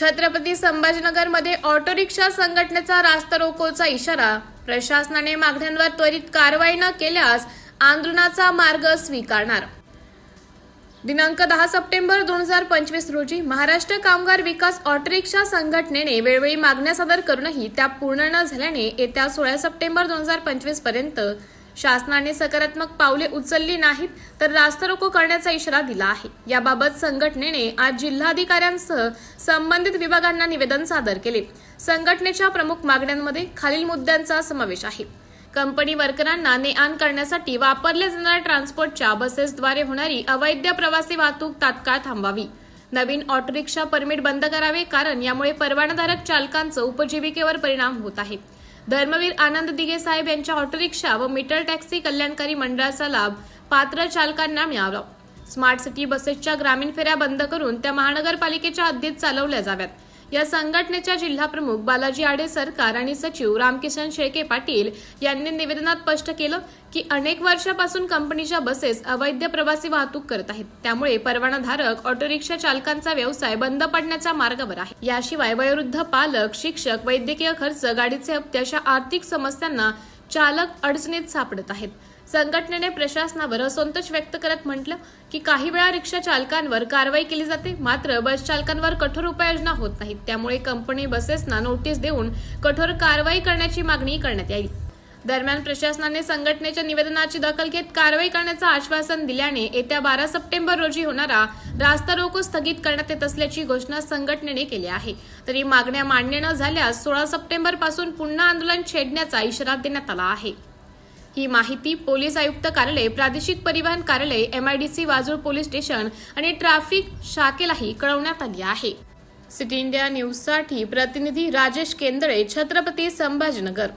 Chhatrapati संभाजीनगरमध्ये auto rickshaw संघटनेचा रास्ता रोकोचा इशारा. प्रशासनाने मागण्यांवर त्वरित कारवाई न केल्यास आंदोलनाचा मार्ग स्वीकारणार. दिनांक दहा सप्टेंबर दोन हजार पंचवीस रोजी महाराष्ट्र कामगार विकास ऑटो रिक्षा संघटनेने वेळोवेळी मागण्या सादर करूनही त्या पूर्ण न झाल्याने येत्या सोळा सप्टेंबर दोन हजार पंचवीसपर्यंत शासनाने सकारात्मक पावले उचलली नाहीत तर रास्ता रोको करण्याचा इशारा दिला आहे. याबाबत संघटनेने आज जिल्हाधिकाऱ्यांसह संबंधित विभागांना निवेदन सादर केले. संघटनेच्या प्रमुख मागण्यांमध्ये खालील मुद्द्यांचा समावेश आहे. कंपनी वर्करांना ने आण करण्यासाठी वापरल्या जाणाऱ्या ट्रान्सपोर्टच्या बसेसद्वारे होणारी अवैध प्रवासी वाहतूक तात्काळ थांबावी. नवीन ऑटो रिक्षा परमिट बंद करावे कारण यामुळे परवानाधारक चालकांचं उपजीविकेवर परिणाम होत आहे. धर्मवीर आनंद दिघे साहेब यांच्या ऑटोरिक्षा व मीटर टॅक्सी कल्याणकारी मंडळाचा लाभ पात्र चालकांना मिळावा स्मार्ट सिटी बसेसच्या ग्रामीण फेऱ्या बंद करून त्या महानगरपालिकेच्या हद्दीत चालवल्या जाव्यात. या संघटनेच्या जिल्हाप्रमुख बालाजी आडे सरकार आणि सचिव रामकिशन शेळके पाटील यांनी निवेदनात स्पष्ट केलं की अनेक वर्षापासून कंपनीच्या बसेस अवैध प्रवासी वाहतूक करत आहेत. त्यामुळे परवानाधारक ऑटो रिक्षा चालकांचा व्यवसाय बंद पडण्याच्या मार्गावर आहे. याशिवाय वयोवृद्ध पालक शिक्षक वैद्यकीय खर्च गाडीचे हप्ते अशा आर्थिक समस्यांना चालक अडचणीत सापडत आहेत. संघटनेने प्रशासनावर असंतोष व्यक्त करत म्हटलं की काही वेळा रिक्षा चालकांवर कारवाई केली जाते मात्र बस चालकांवर कठोर उपाययोजना होत नाहीत. त्यामुळे कंपनी बसेसना नोटीस देऊन कठोर कारवाई करण्याची मागणी करण्यात येईल दरम्यान प्रशासनाने संघटनेच्या निवेदनाची दखल घेत कारवाई करण्याचं आश्वासन दिल्याने येत्या बारा सप्टेंबर रोजी होणारा रास्ता रोको स्थगित करण्यात येत असल्याची घोषणा संघटनेने केली आहे. तरी मागण्या मान्य न झाल्यास सोळा सप्टेंबरपासून पुन्हा आंदोलन छेडण्याचा इशारा देण्यात आला आहे. ही माहिती पोलीस आयुक्त कार्यालय प्रादेशिक परिवहन कार्यालय एमआयडीसी वाजूळ पोलीस स्टेशन आणि ट्रॅफिक शाखेलाही कळवण्यात आली आहे. सिटी इंडिया न्यूजसाठी प्रतिनिधी राजेश केंदळे छत्रपती संभाजीनगर.